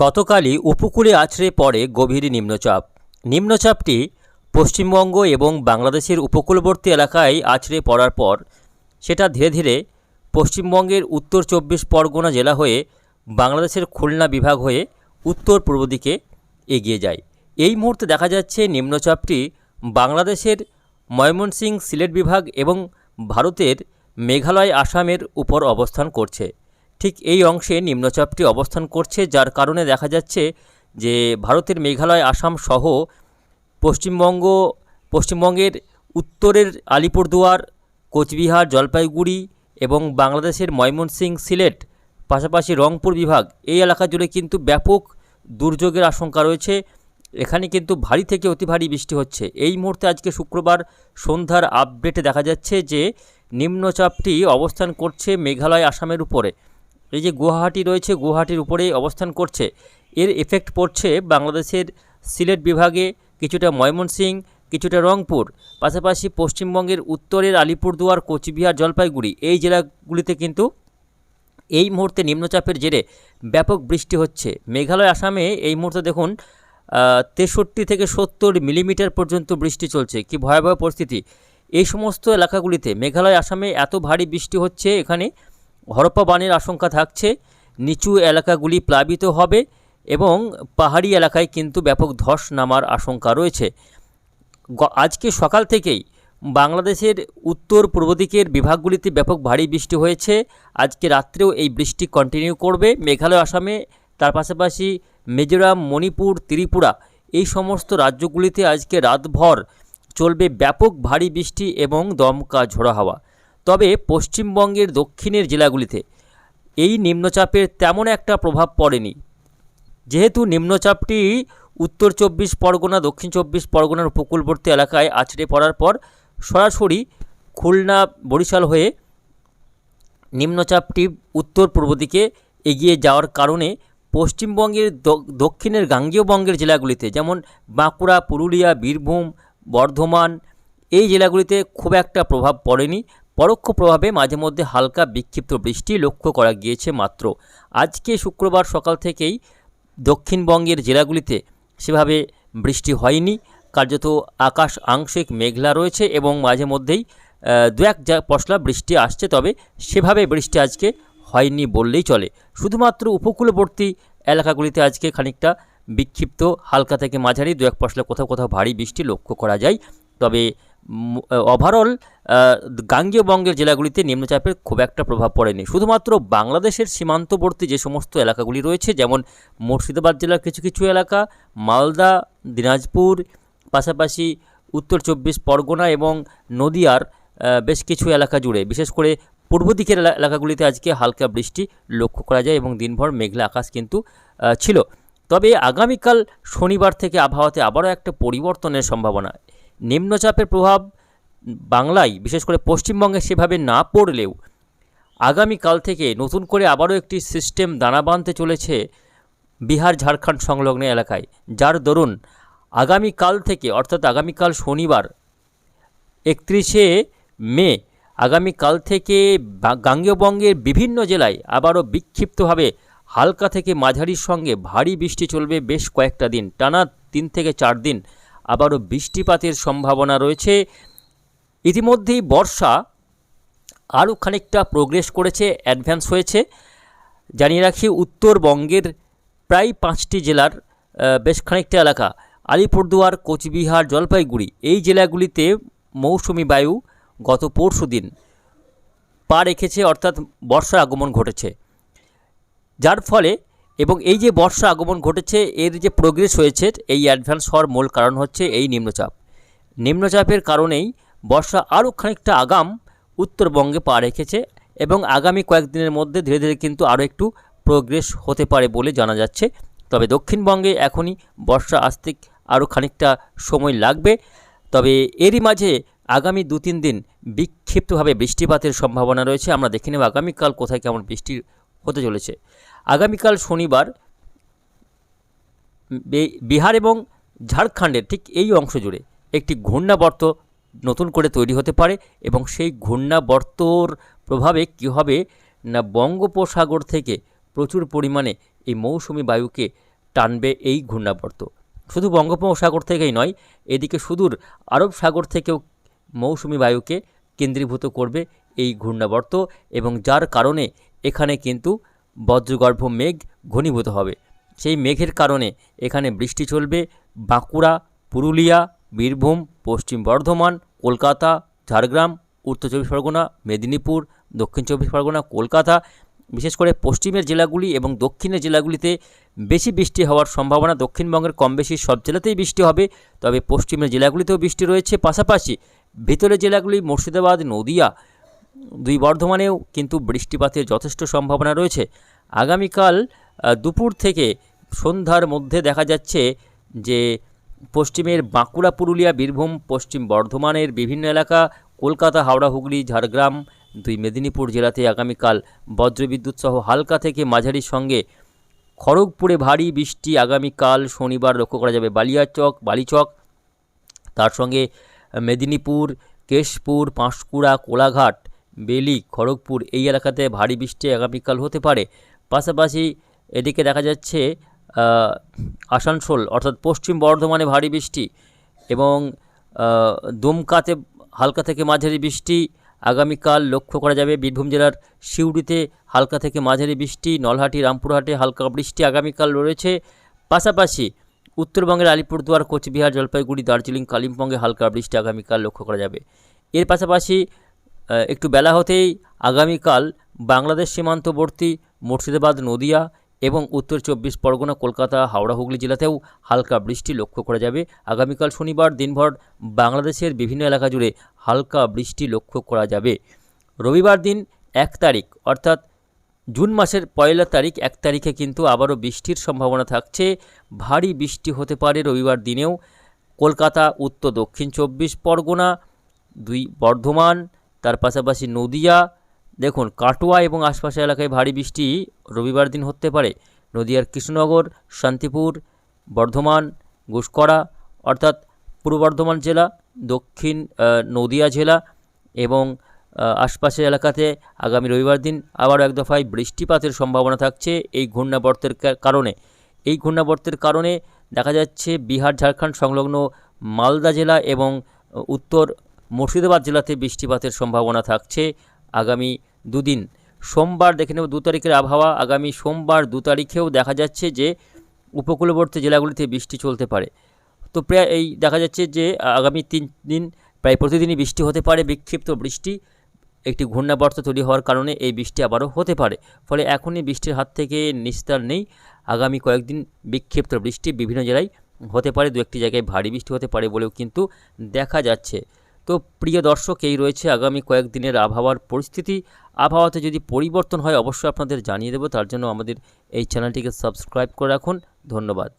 গতকালই উপকূলে আছড়ে পড়ে গভীর নিম্নচাপ। নিম্নচাপটি পশ্চিমবঙ্গ এবং বাংলাদেশের উপকূলবর্তী এলাকায় আছড়ে পড়ার পর, সেটা ধীরে ধীরে পশ্চিমবঙ্গের উত্তর চব্বিশ পরগনা জেলা হয়ে বাংলাদেশের খুলনা বিভাগ হয়ে উত্তর পূর্ব দিকে এগিয়ে যায়। এই মুহূর্তে দেখা যাচ্ছে নিম্নচাপটি বাংলাদেশের ময়মনসিংহ সিলেট বিভাগ এবং ভারতের মেঘালয়, আসামের উপর অবস্থান করছে। ঠিক এই অংশে নিম্নচাপটি অবস্থান করছে, যার কারণে দেখা যাচ্ছে যে ভারতের মেঘালয়, আসাম সহ পশ্চিমবঙ্গ, পশ্চিমবঙ্গের উত্তরের আলিপুরদুয়ার, কোচবিহার, জলপাইগুড়ি এবং বাংলাদেশের ময়মনসিং সিলেট, পাশাপাশি রংপুর বিভাগ, এই এলাকা জুড়ে কিন্তু ব্যাপক দুর্যোগের আশঙ্কা রয়েছে। এখানে কিন্তু ভারী থেকে অতি ভারী বৃষ্টি হচ্ছে। এই মুহূর্তে আজকে শুক্রবার সন্ধ্যার আপডেটে দেখা যাচ্ছে যে নিম্নচাপটি অবস্থান করছে মেঘালয়, আসামের উপরে। এই যে গুয়াহাটি রয়েছে, গুয়াহাটির উপরেই অবস্থান করছে। এর এফেক্ট পড়ছে বাংলাদেশের সিলেট বিভাগে কিছুটা ময়মনসিংহ, কিছুটা রংপুর, পাশাপাশি পশ্চিমবঙ্গের উত্তরের আলিপুরদুয়ার, কোচবিহার, জলপাইগুড়ি। এই জেলাগুলিতে কিন্তু এই মুহূর্তে নিম্নচাপের জেরে ব্যাপক বৃষ্টি হচ্ছে। মেঘালয়, আসামে এই মুহূর্তে দেখুন তেষট্টি থেকে সত্তর মিলিমিটার পর্যন্ত বৃষ্টি চলছে। কি ভয়াবহ পরিস্থিতি। এই সমস্ত এলাকাগুলিতে মেঘালয়, আসামে এত ভারী বৃষ্টি হচ্ছে এখানে। হরপ্পা বানের আশঙ্কা থাকছে, নিচু এলাকাগুলি প্লাবিত হবে এবং পাহাড়ি এলাকায় কিন্তু ব্যাপক ধস নামার আশঙ্কা রয়েছে। আজকে সকাল থেকেই বাংলাদেশের উত্তর পূর্ব দিকের বিভাগগুলিতে ব্যাপক ভারী বৃষ্টি হয়েছে। আজকে রাত্রেও এই বৃষ্টি কন্টিনিউ করবে। মেঘালয়, আসামে, তার পাশাপাশি মিজোরাম, মণিপুর, ত্রিপুরা এই সমস্ত রাজ্যগুলিতে আজকে রাতভর চলবে ব্যাপক ভারী বৃষ্টি এবং দমকা ঝোড়া হাওয়া। তবে পশ্চিমবঙ্গের দক্ষিণের জেলাগুলিতে এই নিম্নচাপের তেমন একটা প্রভাব পড়েনি। যেহেতু নিম্নচাপটি উত্তর চব্বিশ পরগনা, দক্ষিণ চব্বিশ পরগনার উপকূলবর্তী এলাকায় আছড়ে পড়ার পর সরাসরি খুলনা, বরিশাল হয়ে নিম্নচাপটি উত্তর পূর্ব দিকে এগিয়ে যাওয়ার কারণে পশ্চিমবঙ্গের দক্ষিণের গাঙ্গেয় বঙ্গের জেলাগুলিতে যেমন বাঁকুড়া, পুরুলিয়া, বীরভূম, বর্ধমান এই জেলাগুলিতে খুব একটা প্রভাব পড়েনি। পরোক্ষ প্রভাবে মাঝে মধ্যে হালকা বিক্ষিপ্ত বৃষ্টি লক্ষ্য করা গিয়েছে মাত্র। আজকে শুক্রবার সকাল থেকেই দক্ষিণবঙ্গের জেলাগুলিতে সেভাবে বৃষ্টি হয়নি। কার্যত আকাশ আংশিক মেঘলা রয়েছে এবং মাঝে মধ্যেই দু এক পশলা বৃষ্টি আসছে, তবে সেভাবে বৃষ্টি আজকে হয়নি বললেই চলে। শুধুমাত্র উপকূলবর্তী এলাকাগুলিতে আজকে খানিকটা বিক্ষিপ্ত, হালকা থেকে মাঝারি, দু এক পশলা কোথাও কোথাও ভারী বৃষ্টি লক্ষ্য করা যায়। তবে ওভারঅল গাঙ্গেয় বঙ্গের জেলাগুলিতে নিম্নচাপের খুব একটা প্রভাব পড়েনি। শুধুমাত্র বাংলাদেশের সীমান্তবর্তী যে সমস্ত এলাকাগুলি রয়েছে, যেমন মুর্শিদাবাদ জেলার কিছু কিছু এলাকা, মালদা, দিনাজপুর, পাশাপাশি উত্তর চব্বিশ পরগনা এবং নদিয়ার বেশ কিছু এলাকা জুড়ে। বিশেষ করে পূর্ব দিকের এলা- এলাকাগুলিতে আজকে হালকা বৃষ্টি লক্ষ্য করা যায় এবং দিনভর মেঘলা আকাশ কিন্তু ছিল। তবে আগামীকাল শনিবার থেকে আবহাওয়াতে আবারও একটা পরিবর্তনের সম্ভাবনা। নিম্নচাপের প্রভাব বাংলায়, বিশেষ করে পশ্চিমবঙ্গে সেভাবে না পড়লেও আগামীকাল থেকে নতুন করে আবারও একটি সিস্টেম দানা বাঁধতে চলেছে বিহার, ঝাড়খণ্ড সংলগ্ন এলাকায়। যার দরুন আগামীকাল থেকে, অর্থাৎ আগামীকাল শনিবার একত্রিশে মে, আগামীকাল থেকে গাঙ্গেয়বঙ্গের বিভিন্ন জেলায় আবারও বিক্ষিপ্তভাবে হালকা থেকে মাঝারির সঙ্গে ভারী বৃষ্টি চলবে বেশ কয়েকটা দিন। টানা তিন থেকে চার দিন আবারও বৃষ্টিপাতের সম্ভাবনা রয়েছে। ইতিমধ্যেই বর্ষা আরও খানিকটা প্রোগ্রেস করেছে অ্যাডভান্স হয়েছে। জানিয়ে রাখি, উত্তরবঙ্গের প্রায় পাঁচটি জেলার বেশ খানিকটা এলাকা, আলিপুরদুয়ার, কোচবিহার, জলপাইগুড়ি। এই জেলাগুলিতে মৌসুমি বায়ু গত পরশু দিন পা রেখেছে, অর্থাৎ বর্ষার আগমন ঘটেছে। যার ফলে এবং এই যে বর্ষা আগমন ঘটেছে, এর যে প্রোগ্রেস হয়েছে, এই অ্যাডভান্স হওয়ার মূল কারণ হচ্ছে এই নিম্নচাপ। নিম্নচাপের কারণেই বর্ষা আরও খানিকটা আগাম উত্তরবঙ্গে পা রেখেছে এবং আগামী কয়েকদিনের মধ্যে ধীরে ধীরে কিন্তু আরও একটু প্রোগ্রেস হতে পারে বলে জানা যাচ্ছে। তবে দক্ষিণবঙ্গে এখনই বর্ষা আসতে আরও খানিকটা সময় লাগবে। তবে এরই মাঝে আগামী দু তিন দিন বিক্ষিপ্তভাবে বৃষ্টিপাতের সম্ভাবনা রয়েছে। আমরা দেখে নেব আগামীকাল কোথায় কেমন বৃষ্টি হতে চলেছে। আগামীকাল শনিবার বিহার এবং ঝাড়খণ্ডের ঠিক এই অংশ জুড়ে একটি ঘূর্ণাবর্ত নতুন করে তৈরি হতে পারে এবং সেই ঘূর্ণাবর্তর প্রভাবে কী হবে না বঙ্গোপসাগর থেকে প্রচুর পরিমাণে এই মৌসুমি বায়ুকে টানবে এই ঘূর্ণাবর্ত। শুধু বঙ্গোপসাগর থেকেই নয়, এদিকে সুদূর আরব সাগর থেকেও মৌসুমি বায়ুকে কেন্দ্রীভূত করবে এই ঘূর্ণাবর্ত এবং যার কারণে এখানে কিন্তু বজ্রগর্ভ মেঘ ঘনীভূত হবে। সেই মেঘের কারণে এখানে বৃষ্টি চলবে। বাঁকুড়া, পুরুলিয়া, বীরভূম, পশ্চিম বর্ধমান, কলকাতা, ঝাড়গ্রাম, উত্তর চব্বিশ পরগনা, মেদিনীপুর, দক্ষিণ চব্বিশ পরগনা, কলকাতা, বিশেষ করে পশ্চিমের জেলাগুলি এবং দক্ষিণের জেলাগুলিতে বেশি বৃষ্টি হওয়ার সম্ভাবনা দক্ষিণবঙ্গের কম বেশি সব জেলাতেই বৃষ্টি হবে, তবে পশ্চিমের জেলাগুলিতেও বৃষ্টি রয়েছে। পাশাপাশি ভিতরের জেলাগুলি মুর্শিদাবাদ, নদিয়া দুই বর্ধমানেও কিন্তু বৃষ্টিপাতের যথেষ্ট সম্ভাবনা রয়েছে। আগামীকাল দুপুর থেকে সন্ধ্যার মধ্যে দেখা যাচ্ছে যে পশ্চিমের বাঁকুড়া, পুরুলিয়া, বীরভূম, পশ্চিম বর্ধমানের বিভিন্ন এলাকা, কলকাতা, হাওড়া, হুগলি, ঝাড়গ্রাম, দুই মেদিনীপুর জেলাতে আগামীকাল বজ্রবিদ্যুৎ সহ হালকা থেকে মাঝারির সঙ্গে খড়গপুরে ভারী বৃষ্টি আগামীকাল শনিবার লক্ষ্য করা যাবে। বালিয়াচক, বালিচক, তার সঙ্গে মেদিনীপুর, কেশপুর, পাঁশকুড়া, কোলাঘাট বেলি, খড়গপুর এই এলাকাতে ভারী বৃষ্টি আগামীকাল হতে পারে। পাশাপাশি এদিকে দেখা যাচ্ছে আসানসোল অর্থাৎ পশ্চিম বর্ধমানে ভারী বৃষ্টি এবং দুমকাতে হালকা থেকে মাঝারি বৃষ্টি। আগামীকাল লক্ষ্য করা যাবে বীরভূম জেলার সিউড়িতে হালকা থেকে মাঝারি বৃষ্টি, নলহাটি, রামপুরহাটে হালকা বৃষ্টি আগামীকাল রয়েছে। পাশাপাশি উত্তরবঙ্গের আলিপুরদুয়ার, কোচবিহার, জলপাইগুড়ি, দার্জিলিং, কালিম্পংয়ে হালকা বৃষ্টি আগামীকাল লক্ষ্য করা যাবে। এর পাশাপাশি একটু বেলা হতেই আগামীকাল বাংলাদেশ সীমান্তবর্তী মুর্শিদাবাদ, নদিয়া এবং উত্তর চব্বিশ পরগনা, কলকাতা, হাওড়া, হুগলি জেলাতেও হালকা বৃষ্টি লক্ষ্য করা যাবে। আগামীকাল শনিবার দিনভর বাংলাদেশের বিভিন্ন এলাকা জুড়ে হালকা বৃষ্টি লক্ষ্য করা যাবে। রবিবার দিন এক তারিখ, অর্থাৎ জুন মাসের পয়লা তারিখ, এক তারিখে কিন্তু আবারও বৃষ্টির সম্ভাবনা থাকছে। ভারী বৃষ্টি হতে পারে রবিবার দিনেও। কলকাতা, উত্তর দক্ষিণ চব্বিশ পরগনা, দুই বর্ধমান তার পাশাপাশি নদিয়া, দেখুন, কাটোয়া এবং আশপাশের এলাকায় ভারী বৃষ্টি রবিবার দিন হতে পারে। নদিয়ার কৃষ্ণনগর, শান্তিপুর, বর্ধমান ঘুষকরা অর্থাৎ পূর্ব বর্ধমান জেলা, দক্ষিণ নদিয়া জেলা এবং আশপাশের এলাকাতে আগামী রবিবার দিন আবারও এক দফায় বৃষ্টিপাতের সম্ভাবনা থাকছে এই ঘূর্ণাবর্তের কারণে। এই ঘূর্ণাবর্তের কারণে দেখা যাচ্ছে বিহার, ঝাড়খণ্ড সংলগ্ন মালদা জেলা এবং উত্তর মুর্শিদাবাদ জেলাতে বৃষ্টিপাতের সম্ভাবনা থাকছে আগামী দুদিন। সোমবার দেখে নেব দু তারিখের আবহাওয়া। আগামী সোমবার দু তারিখেও দেখা যাচ্ছে যে উপকূলবর্তী জেলাগুলিতে বৃষ্টি চলতে পারে। তো প্রায় এই দেখা যাচ্ছে যে আগামী তিন দিন প্রায় প্রতিদিনই বৃষ্টি হতে পারে, বিক্ষিপ্ত বৃষ্টি, একটি ঘূর্ণাবর্ত তৈরি হওয়ার কারণে এই বৃষ্টি আবারও হতে পারে। ফলে এখনই বৃষ্টির হাত থেকে নিস্তার নেই। আগামী কয়েকদিন বিক্ষিপ্ত বৃষ্টি বিভিন্ন জেলায় হতে পারে দু একটি জায়গায় ভারী বৃষ্টি হতে পারে বলেও কিন্তু দেখা যাচ্ছে। তো প্রিয় দর্শক, এই রয়েছে আগামী কয়েকদিনের আবহাওয়ার পরিস্থিতি। আবহাওয়াতে যদি পরিবর্তন হয়, অবশ্যই আপনাদের জানিয়ে দেবো। তার জন্য আমাদের এই চ্যানেলটিকে সাবস্ক্রাইব করে রাখুন। ধন্যবাদ।